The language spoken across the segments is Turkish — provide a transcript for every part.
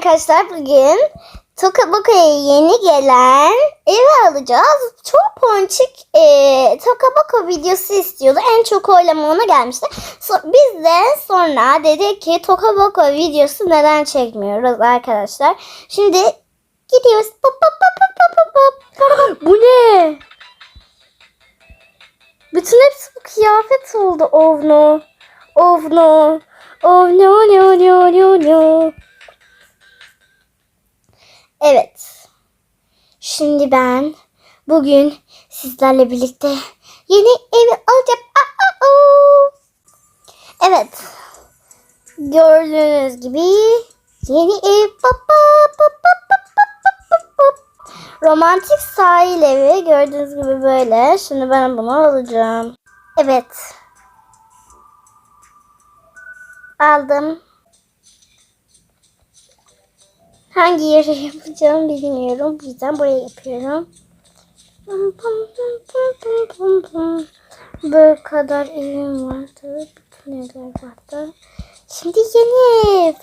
arkadaşlar bugün Toka Boka'ya yeni gelen evi alacağız. Çok ponçik e, Toka Boka videosu istiyordu. En çok oylama ona gelmişti. So- biz de sonra dedik ki Toka Boka videosu neden çekmiyoruz arkadaşlar. Şimdi gidiyoruz. Pop, pop, pop, pop, pop, pop. Bu ne? Bütün hepsi bu kıyafet oldu. Oh no. Oh no. Oh no no no no no. Evet. Şimdi ben bugün sizlerle birlikte yeni evi alacağım. Aa, aa. Evet. Gördüğünüz gibi yeni ev. Romantik sahil evi gördüğünüz gibi böyle. Şimdi ben bunu alacağım. Evet. Aldım. Hangi yere yapacağım bilmiyorum. Bu yüzden buraya yapıyorum. Böyle kadar evim vardı. Bütün evler vardı. Şimdi yeni ev.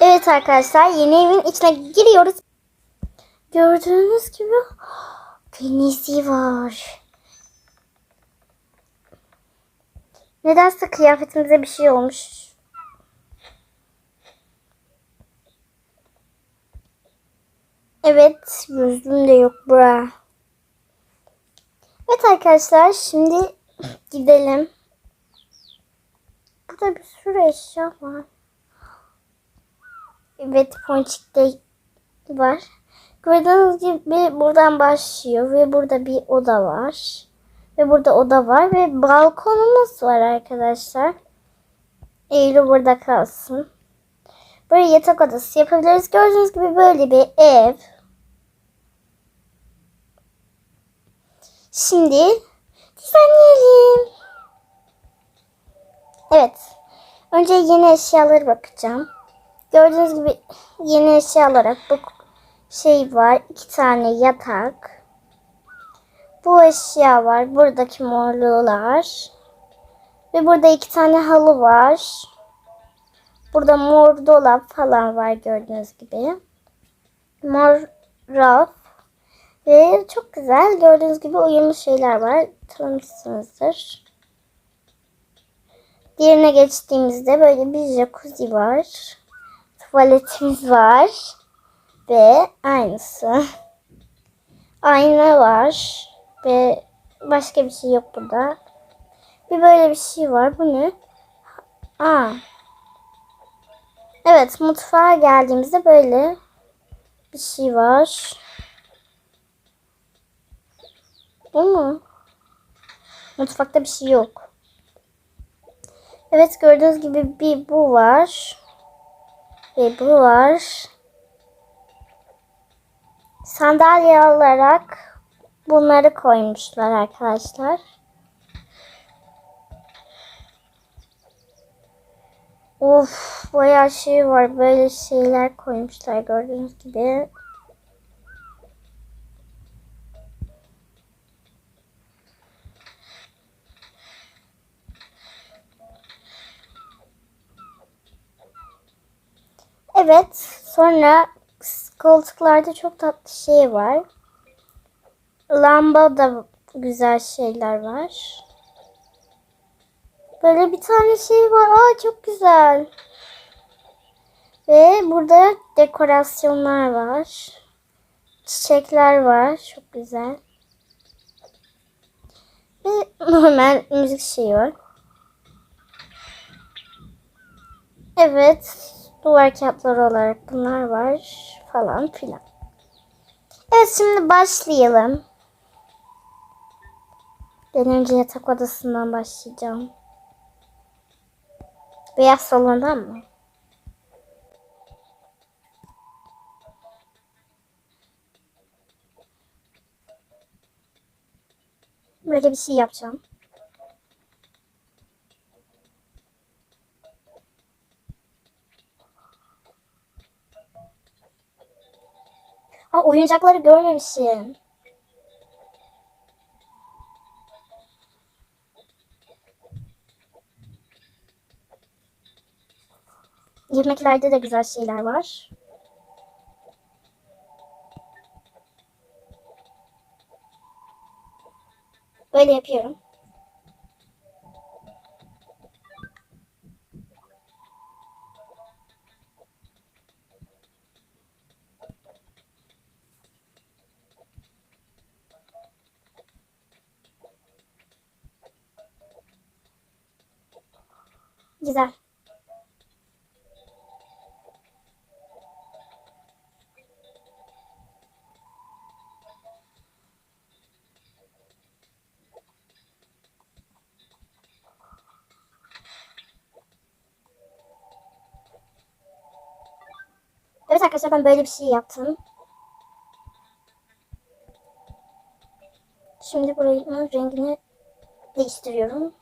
Evet arkadaşlar yeni evin içine giriyoruz. Gördüğünüz gibi denizi var. Nedense kıyafetimize bir şey olmuş. Evet, gözlüğüm de yok bura. Evet arkadaşlar, şimdi gidelim. Burada bir sürü eşya var. Evet, ponçik de var. Gördüğünüz gibi buradan başlıyor ve burada bir oda var. Ve burada oda var ve balkonumuz var arkadaşlar. Eylül burada kalsın. Böyle yatak odası yapabiliriz. Gördüğünüz gibi böyle bir ev. Şimdi düzenleyelim. Evet. Önce yeni eşyalara bakacağım. Gördüğünüz gibi yeni eşya olarak bu şey var. iki tane yatak. Bu eşya var. Buradaki morluğlar. Ve burada iki tane halı var. Burada mor dolap falan var gördüğünüz gibi. Mor raf. Ve çok güzel gördüğünüz gibi uyumlu şeyler var. Tanımışsınızdır. Diğerine geçtiğimizde böyle bir jacuzzi var. Tuvaletimiz var. Ve aynısı. Ayna var. Ve başka bir şey yok burada. Bir böyle bir şey var. Bu ne? Aa. Evet mutfağa geldiğimizde böyle bir şey var. Bu mu? Mutfakta bir şey yok. Evet gördüğünüz gibi bir bu var. Ve bu var. Sandalye olarak bunları koymuşlar arkadaşlar. Of bayağı şey var. Böyle şeyler koymuşlar gördüğünüz gibi. Evet. Sonra koltuklarda çok tatlı şey var. Lamba da güzel şeyler var. Böyle bir tane şey var. Aa çok güzel. Ve burada dekorasyonlar var. Çiçekler var. Çok güzel. Ve normal müzik şeyi var. Evet. Duvar kağıtları olarak bunlar var. Falan filan. Evet şimdi başlayalım. Ben önce yatak odasından başlayacağım. Beyaz salondan mı? Böyle bir şey yapacağım. Aa, oyuncakları görmemişim. Yemeklerde de güzel şeyler var. Böyle yapıyorum. Güzel. Evet arkadaşlar ben böyle bir şey yaptım. Şimdi buranın rengini değiştiriyorum.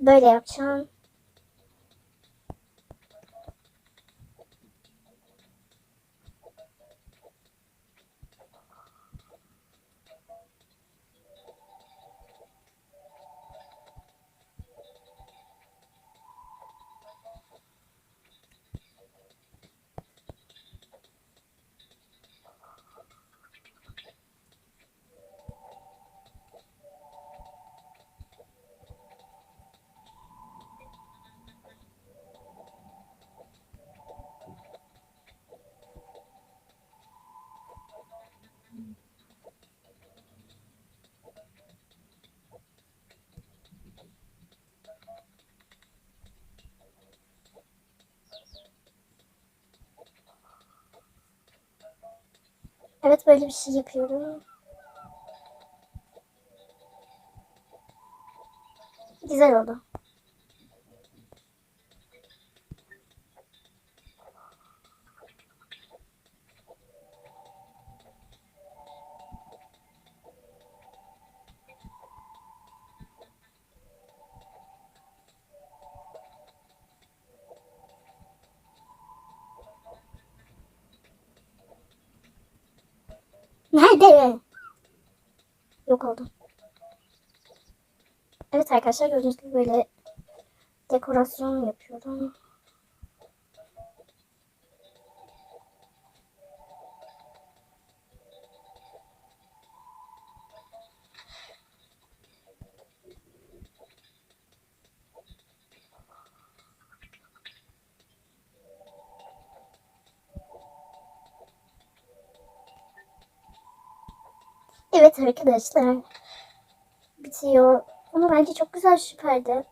Böyle yapacağım. Evet böyle bir şey yapıyorum. Güzel oldu. Nerede? Yok oldu. Evet arkadaşlar gördüğünüz gibi böyle dekorasyon yapıyorum. Evet arkadaşlar. Bitiyor. Ama bence çok güzel süperdi.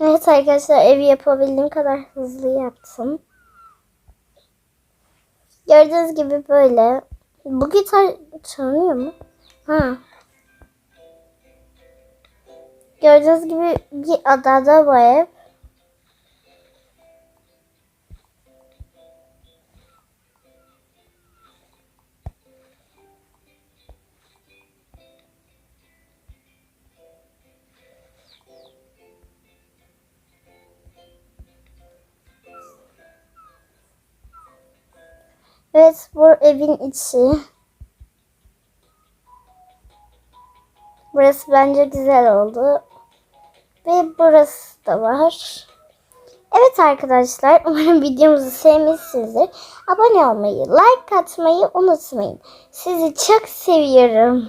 Evet arkadaşlar evi yapabildiğim kadar hızlı yaptım. Gördüğünüz gibi böyle. Bu gitar çalınıyor mu? Ha. Gördüğünüz gibi bir adada bu ev. Evet bu evin içi. Burası bence güzel oldu. Ve burası da var. Evet arkadaşlar umarım videomuzu sevmişsinizdir. Abone olmayı, like atmayı unutmayın. Sizi çok seviyorum.